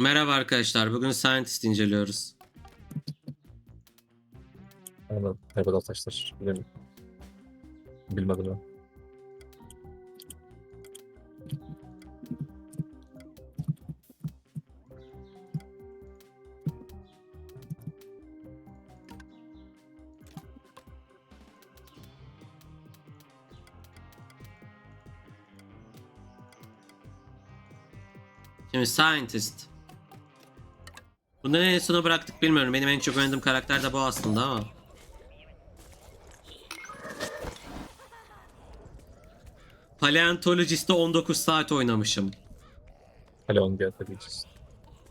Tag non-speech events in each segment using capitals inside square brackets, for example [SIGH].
Merhaba arkadaşlar. Bugün Scientist inceliyoruz. Aynen. Merhaba arkadaşlar. Benim bilmedim ben. Şimdi Scientist. Bunları en sona bıraktık bilmiyorum. Benim en çok oynadığım karakter de bu aslında ama. Paleontologist'te 19 saat oynamışım. Atabiliriz.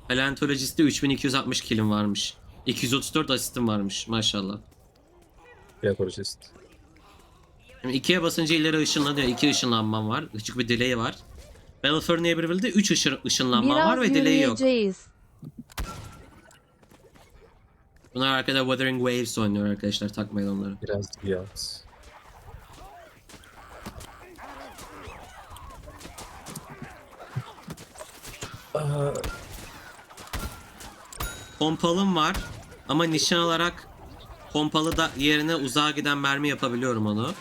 Paleontologist'te 3260 kilim varmış. 234 asistim varmış maşallah. Bir akorist. Şimdi ikiye basınca ileri ışınlanıyor. İki ışınlanmam var. Küçük bir delay var. Battle for Neighborville'de 3 ışın, ışınlanmam Biraz var ve delay yok. yürüyeceğiz. Bunlar arkada Wuthering Waves oynuyor arkadaşlar. Takmayın onları. Biraz. Aa, Pompalım var ama nişan olarak pompalı da yerine uzağa giden mermi yapabiliyorum onu.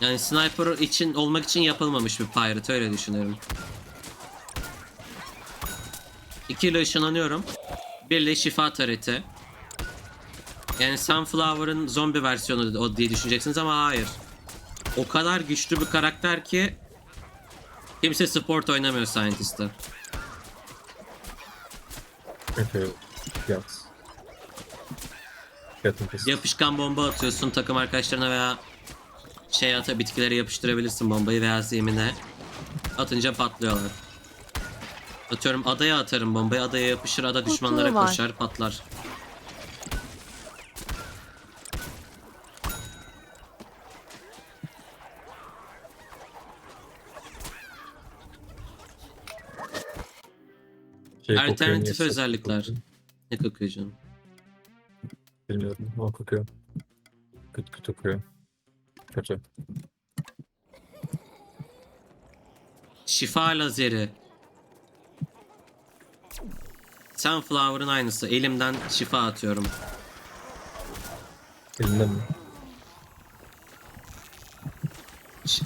Yani sniper için olmak için yapılmamış bir pirate öyle düşünüyorum. İki ile ışınlanıyorum. Bir ile şifa tareti. Yani Sunflower'ın zombi versiyonu o diye düşüneceksiniz ama hayır. O kadar güçlü bir karakter ki Kimse sport oynamıyor Scientist'ta. pesi. Yapışkan bomba atıyorsun takım arkadaşlarına veya şey ata bitkilere yapıştırabilirsin bombayı veya zemine. Atınca patlıyorlar. Atıyorum adaya atarım bombayı adaya yapışır ada Kutu düşmanlara var. koşar patlar. Şey kokuyor, Alternatif özellikler. Ne kokuyor canım? Bilmiyorum ama kokuyor. Kötü kötü kokuyor. Kötü. Şifa lazeri. Sunflower'ın aynısı. Elimden şifa atıyorum. Elinden mi?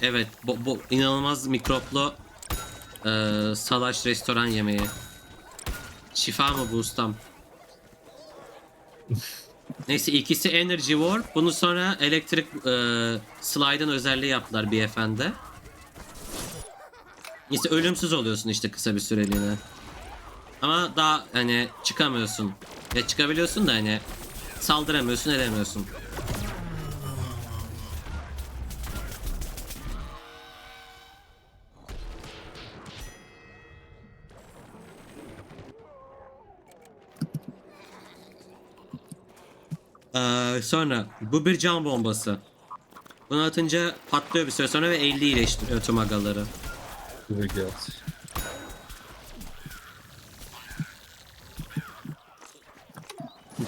Evet, bu, bu inanılmaz mikroplu eee salaş restoran yemeği. Şifa mı bu ustam? Neyse ikisi Energy Warp. Bunu sonra elektrik eee slide'ın özelliği yaptılar BFN'de. Neyse ölümsüz oluyorsun işte kısa bir süreliğine. Ama daha hani çıkamıyorsun. Ya çıkabiliyorsun da hani saldıramıyorsun edemiyorsun. Ee, sonra bu bir can bombası. Bunu atınca patlıyor bir süre sonra ve 50 iyileştiriyor tüm agaları. Güzel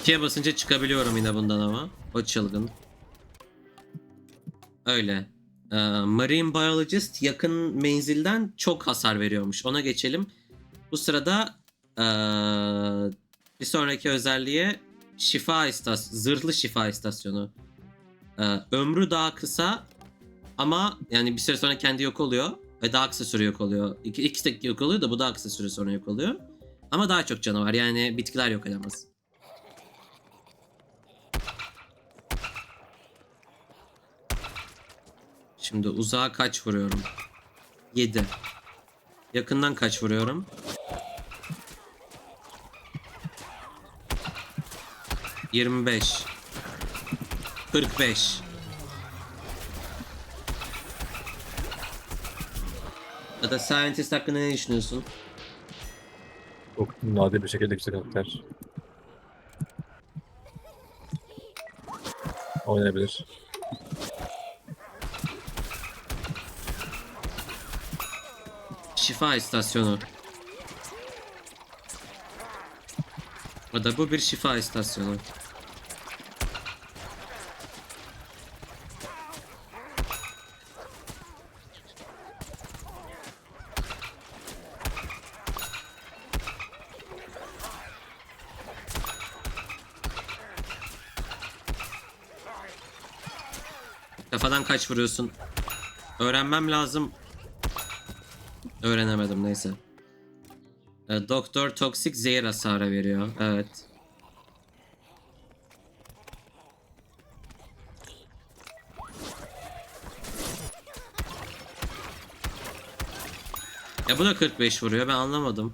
2'ye basınca çıkabiliyorum yine bundan ama. O çılgın. Öyle. Ee, Marine Biologist yakın menzilden çok hasar veriyormuş. Ona geçelim. Bu sırada ee, bir sonraki özelliğe şifa istasyonu, zırhlı şifa istasyonu. Ee, ömrü daha kısa ama yani bir süre sonra kendi yok oluyor ve daha kısa süre yok oluyor. İki, ikisi de yok oluyor da bu daha kısa süre sonra yok oluyor. Ama daha çok canı var yani bitkiler yok edemez. Şimdi uzağa kaç vuruyorum? 7. Yakından kaç vuruyorum? Yirmi beş. Kırk beş. Ya da Scientist hakkında ne düşünüyorsun? Çok nadir bir şekilde güzel karakter. Oynayabilir. Şifa istasyonu. O da bu bir şifa istasyonu. Kafadan kaç vuruyorsun? Öğrenmem lazım. Öğrenemedim neyse. E, Doktor toksik zehir hasarı veriyor. Evet. Ya bu da 45 vuruyor ben anlamadım.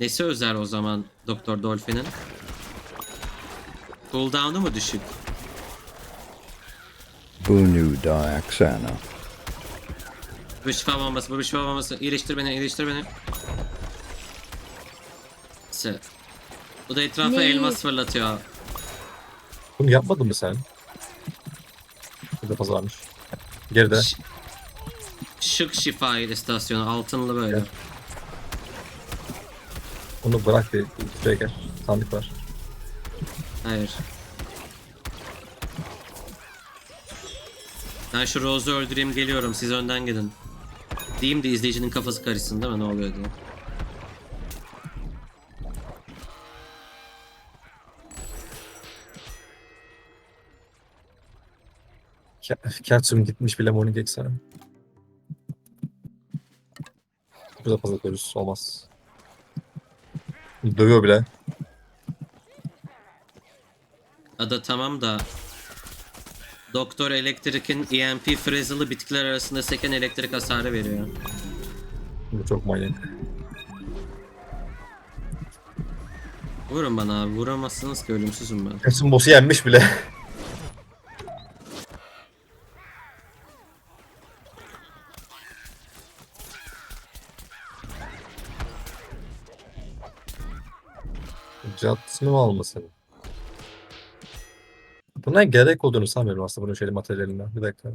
Nesi özel o zaman Doktor Dolphin'in? Cooldown'u mu düşük? Bunu Diaxana. Bu şifa bombası, bu şifa bombası. İyileştir beni, iyileştir beni. Se. Bu da etrafa Ne? elmas fırlatıyor. Bunu yapmadın mı sen? Bir de fazla varmış. Geride. Ş- Şık şifa istasyonu, altınlı böyle. Gel. Onu bırak bir şuraya gel. Sandık var. Hayır. Ben şu Rose'u öldüreyim geliyorum, siz önden gidin. Diyeyim de izleyicinin kafası karışsın değil mi ne oluyor diye. Ke- Kertsum gitmiş bile Morning X'e. Bu da fazla görürüz. Olmaz. Dövüyor bile. Ada tamam da Doktor Elektrik'in EMP Frazzle'ı bitkiler arasında seken elektrik hasarı veriyor. Bu çok manyak. Vurun bana abi. Vuramazsınız ki ölümsüzüm ben. Kertsum boss'u yenmiş bile. Caddesini mi almasın? Buna gerek olduğunu sanmıyorum aslında bunun şeyli materyalinden. Bir dakika.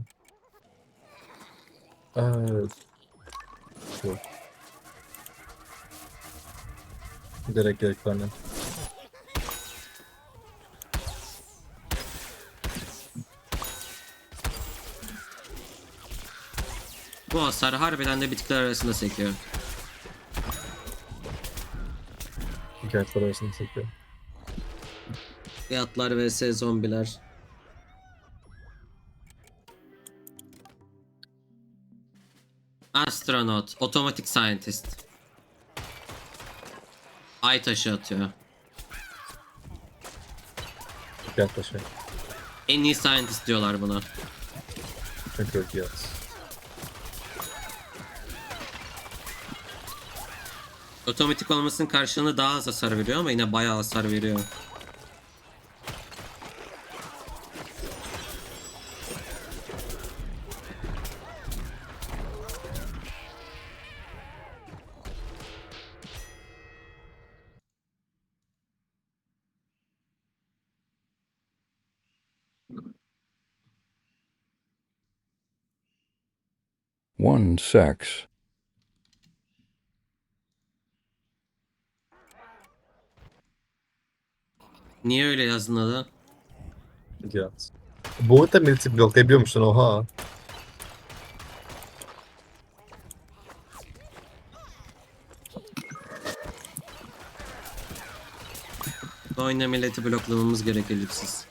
Evet. Yok. Gerek gerek benden. Bu hasar harbiden de bitkiler arasında sekiyor. Hikayeler arasında çekiyor. Fiyatlar vs zombiler. Astronaut, otomatik scientist. Ay taşı atıyor. Taşı. En iyi scientist diyorlar buna. Çünkü hikayeler. Otomatik olmasının karşılığında daha az hasar veriyor ama yine bayağı hasar veriyor. Sex. Niye öyle yazdın ada? Hikayeler. Bu da militi bloklayabiliyor musun? Oha. Bu oyunda milleti bloklamamız gerekirsiz.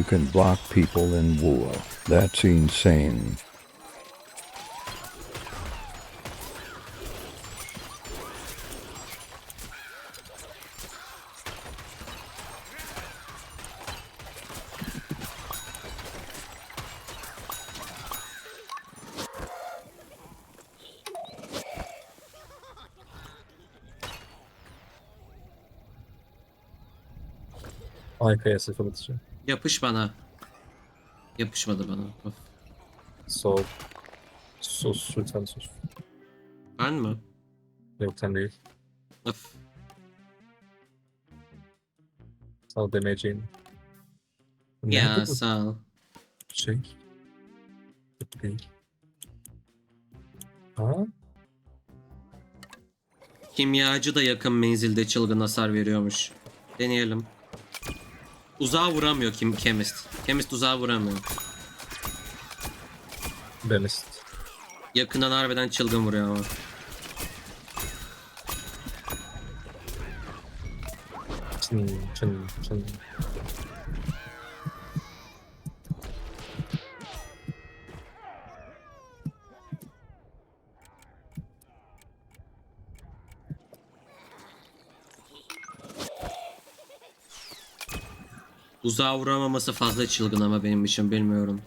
You can block people in war. That's insane. Arkaya sıfır atışı. Yapış bana. Yapışmadı bana. Of. Sol. Sus. Lütfen sus. Ben mi? Yok sen değil. Of. Sağ demeyeceğin. Ya Nerede bu sağ ol. şey? Değil. Ha? Kimyacı da yakın menzilde çılgın hasar veriyormuş. Deneyelim. Uzağa vuramıyor kim Chemist. Chemist uzağa vuramıyor. Demist. Yakından harbiden çılgın vuruyor ama. Çın çın çın. Uzağa vuramaması fazla çılgın ama benim için bilmiyorum.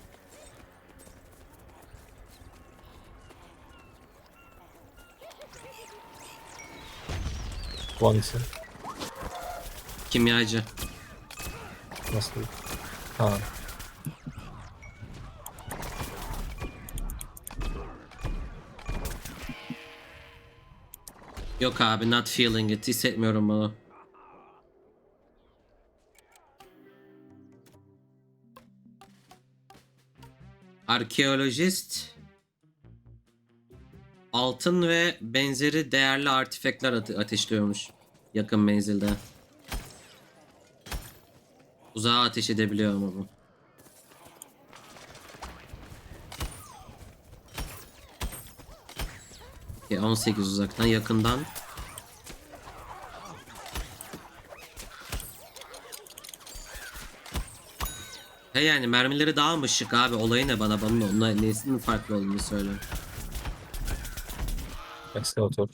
Hangisi? Kimyacı. Nasıl? Ha. Yok abi not feeling it. Hissetmiyorum bunu. Arkeolojist altın ve benzeri değerli artifekler ate- ateşliyormuş yakın menzilde. Uzağa ateş edebiliyor ama bu. Ya 18 uzaktan yakından. He yani mermileri daha mı şık abi olayı ne bana bana onunla nesinin farklı olduğunu söyle. Ekskavatör.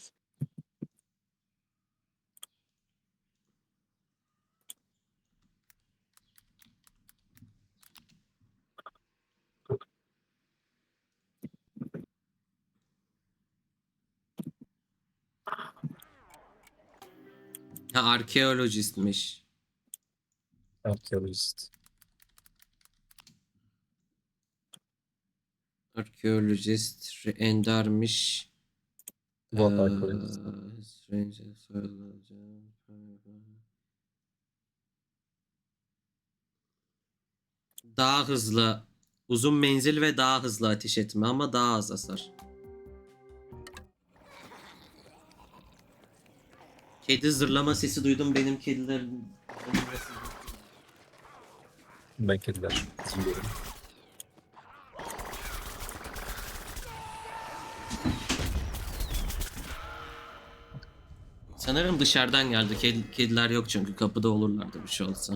Ha arkeolojistmiş. Arkeolojist. Arkeolojist endermiş. What Ee, arkeolojist? strange soil- Daha hızlı, uzun menzil ve daha hızlı ateş etme ama daha az hasar. Kedi zırlama sesi duydum benim kedilerim. Ben kediler. Zincirlerim. Sanırım dışarıdan geldi. Ked- kediler yok çünkü kapıda olurlardı bir şey olsa.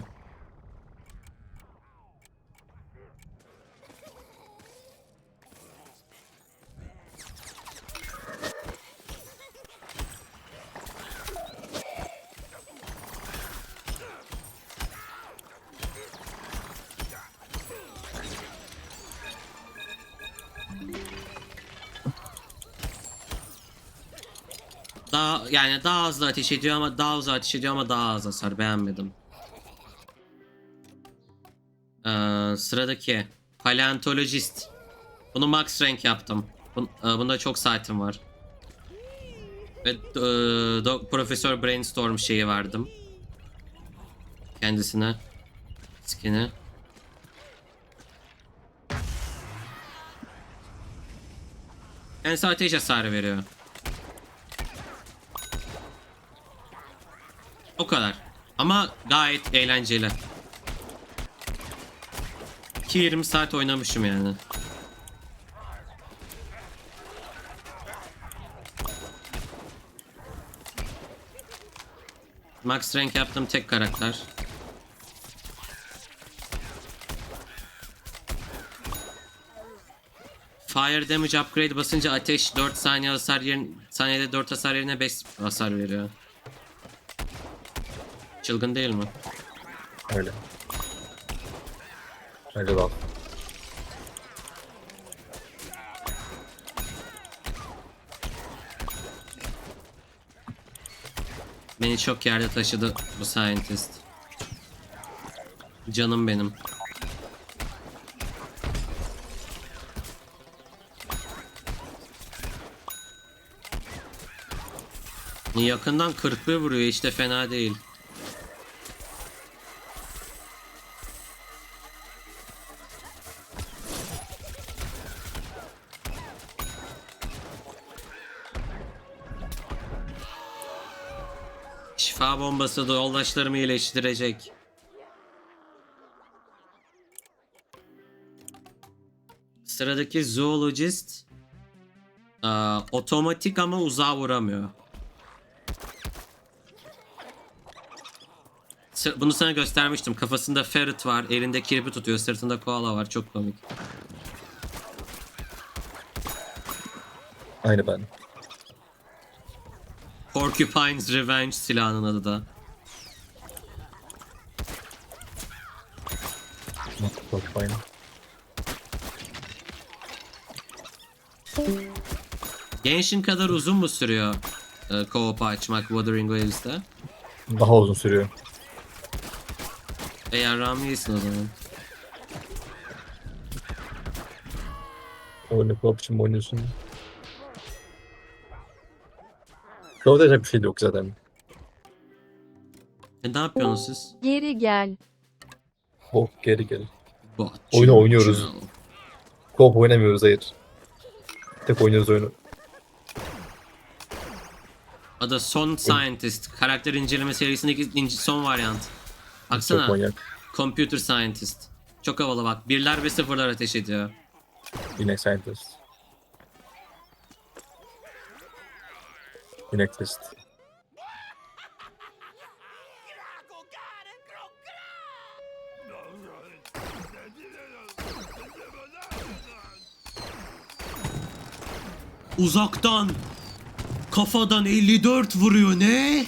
Yani daha hızlı ateş ediyor ama daha hızlı ateş ediyor ama daha az hasar beğenmedim. Ee, sıradaki paleontolojist. Bunu max rank yaptım. Bun, e, bunda çok saatim var. Ve e, Profesör Brainstorm şeyi verdim. Kendisine. Skin'i. Kendisi ateş hasarı veriyor. O kadar. Ama gayet eğlenceli. 2-20 saat oynamışım yani. Max rank yaptım tek karakter. Fire damage upgrade basınca ateş 4 saniye hasar yerine saniyede 4 hasar yerine 5 hasar veriyor. Çılgın değil mi? Öyle. Öyle bak. Beni çok yerde taşıdı bu scientist. Canım benim. Yakından 41 vuruyor işte fena değil. Bombası da yoldaşlarımı iyileştirecek. Sıradaki zoologist Aa, otomatik ama uzağa vuramıyor. Bunu sana göstermiştim. Kafasında ferret var, elinde kirpi tutuyor, sırtında koala var. Çok komik. Aynı ben. Porcupine's Revenge silahının adı da. Genshin kadar uzun mu sürüyor e, co-op açmak Wuthering Waves'te? Daha uzun sürüyor. Eğer RAM iyisin o zaman. Oyunu co-op için mi oynuyorsun? Yapacak bir şey de yok zaten. E, ne yapıyorsunuz siz? Geri gel. Oh geri gel. Bot. Oyunu oynuyoruz. Co-op oynamıyoruz hayır. Tek oynuyoruz oyunu. Adı Son Scientist. Karakter inceleme serisindeki ince- son varyant. Çok Baksana. manyak. Computer Scientist. Çok havalı bak. Birler ve sıfırlar ateş ediyor. Yine scientist. Yine test. Uzaktan kafadan 54 vuruyor ne?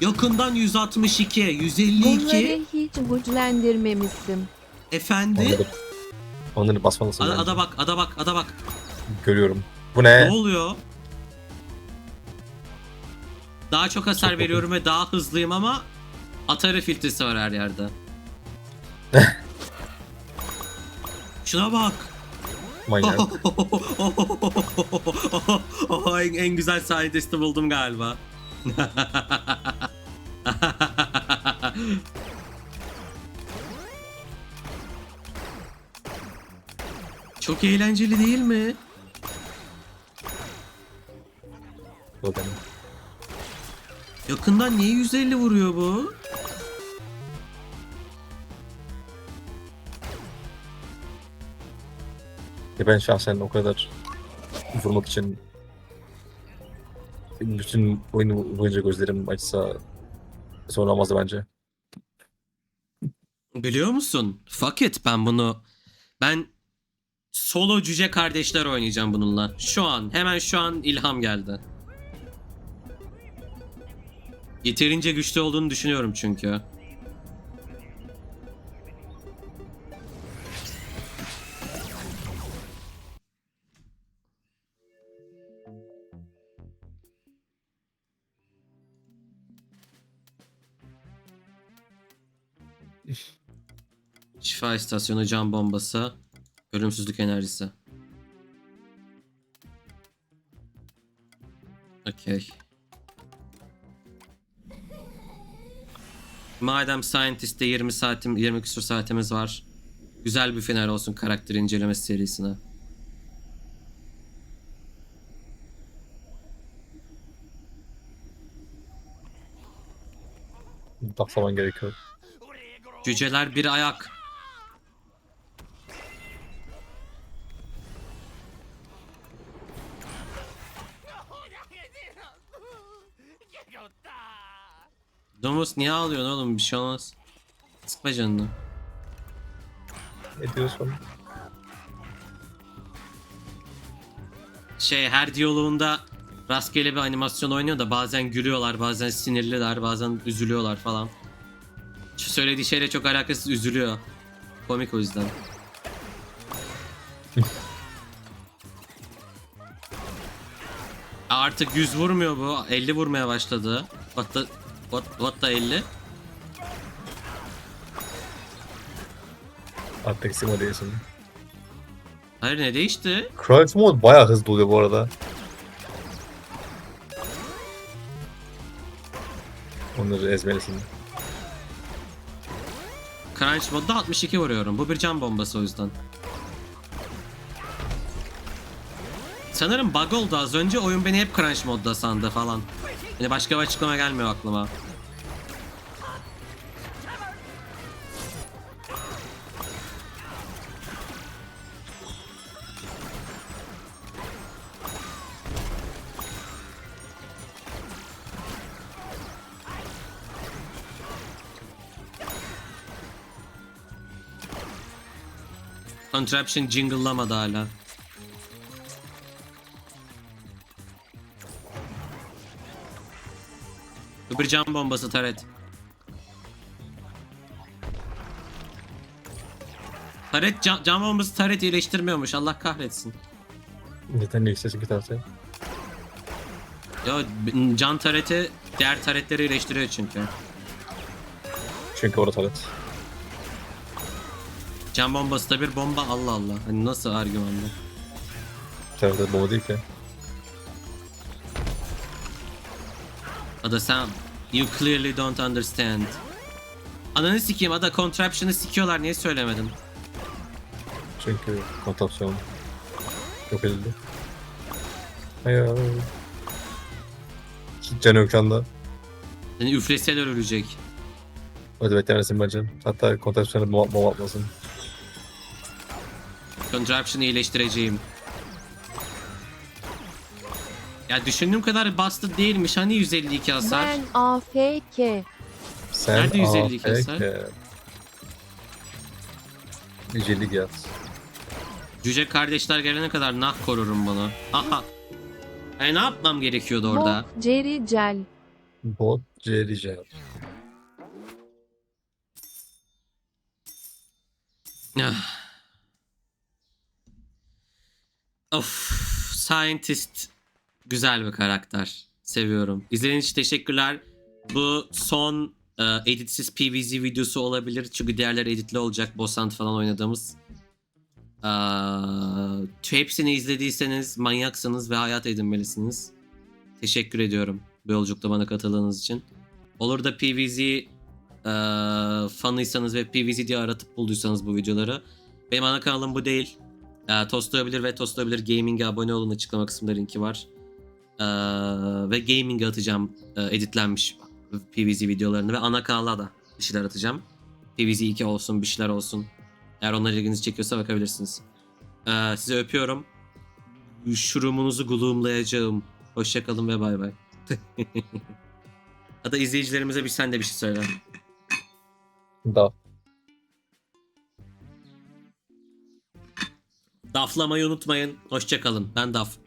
Yakından 162, 152. Bunları hiç güçlendirmemişsin. Efendi? Onları, onları basmalısın. Ada, bence. ada bak, ada bak, ada bak. Görüyorum. Bu Ne ne? oluyor? Daha çok hasar Çok veriyorum ve daha hızlıyım ama Atari filtresi var her yerde. [LAUGHS] Şuna bak. Manyak. en, en güzel scientist'i buldum galiba. [LAUGHS] Çok eğlenceli değil mi? Bu benim. Yakından niye 150 vuruyor bu? Ya ben şahsen o kadar vurmak için bütün oyunu boyunca gözlerim açsa sonra olmazdı bence. Biliyor musun? Fuck it ben bunu ben solo cüce kardeşler oynayacağım bununla. Şu an hemen şu an ilham geldi. Yeterince güçlü olduğunu düşünüyorum çünkü. Şifa istasyonu, can bombası, ölümsüzlük enerjisi. Okey. Madem Scientist'te 20 saatim, 20 küsur saatimiz var. Güzel bir final olsun karakter incelemesi serisine. Baklaman gerekiyor. Cüceler bir ayak. Niye ağlıyorsun oğlum bir şey olmaz. Sıkma canını. Ne diyorsun? Şey her diyaloğunda rastgele bir animasyon oynuyor da bazen gülüyorlar bazen sinirliler bazen üzülüyorlar falan. Şu söylediği şeyle çok alakasız üzülüyor. Komik o yüzden. [LAUGHS] Artık 100 vurmuyor bu. 50 vurmaya başladı. What the, what, what the 50? Artık Simo değilsin. Hayır ne değişti? Crouch mode bayağı hızlı oluyor bu arada. Onları ezmelisin. Crunch modda 62 vuruyorum. Bu bir can bombası o yüzden. Sanırım bug oldu az önce. Oyun beni hep crunch modda sandı falan. Yani başka bir açıklama gelmiyor aklıma. Contraption jingle'lamadı hala. Bir can bombası taret. Taret can, can bombası taret iyileştirmiyormuş. Allah kahretsin. Neden ne istesin ki tarafta? Ya can tareti diğer taretleri iyileştiriyor çünkü. Çünkü orada taret. Can bombası da bir bomba Allah Allah. Hani nasıl argüman bu? Taret bomba değil ki. Ada sen you clearly don't understand. Ananı sikeyim Ada contraption'ı sikiyorlar niye söylemedin? Çünkü kontrapsiyon yok edildi. Hayır. Can Ökkan'da. Seni üfleseler ölecek. Hadi beklemesin bence. Hatta kontrapsiyonu bomba atmasın. Contraption'ı iyileştireceğim. Ya düşündüğüm kadar bastı değilmiş. Hani 152 hasar? Ben AFK. Sen Nerede 152 AFK. hasar? 150 yaz. Cüce kardeşler gelene kadar nah korurum bunu. Aha. E ne yapmam gerekiyordu orada? Bok Jerry Cel. Bot Jerry Ah. of. Scientist güzel bir karakter. Seviyorum. İzlediğiniz için teşekkürler. Bu son e, editsiz PvZ videosu olabilir. Çünkü diğerleri editli olacak. Bossant falan oynadığımız. Aa, hepsini izlediyseniz manyaksınız ve hayat edinmelisiniz. Teşekkür ediyorum bu yolculukta bana katıldığınız için. Olur da PvZ e, fanıysanız ve PvZ diye aratıp bulduysanız bu videoları. Benim ana kanalım bu değil. E, Tostlayabilir ve Tostlayabilir Gaming'e abone olun. Açıklama kısmında linki var. E, ve Gaming'e atacağım e, editlenmiş PvZ videolarını ve ana kanala da bir şeyler atacağım. PvZ 2 olsun bir şeyler olsun. Eğer onlar ilginizi çekiyorsa bakabilirsiniz. E, sizi öpüyorum. Şurumunuzu gulumlayacağım. Hoşçakalın ve bay bay. [LAUGHS] Hatta izleyicilerimize bir sen de bir şey söyle. Da. Daflamayı unutmayın. Hoşçakalın. Ben Daf.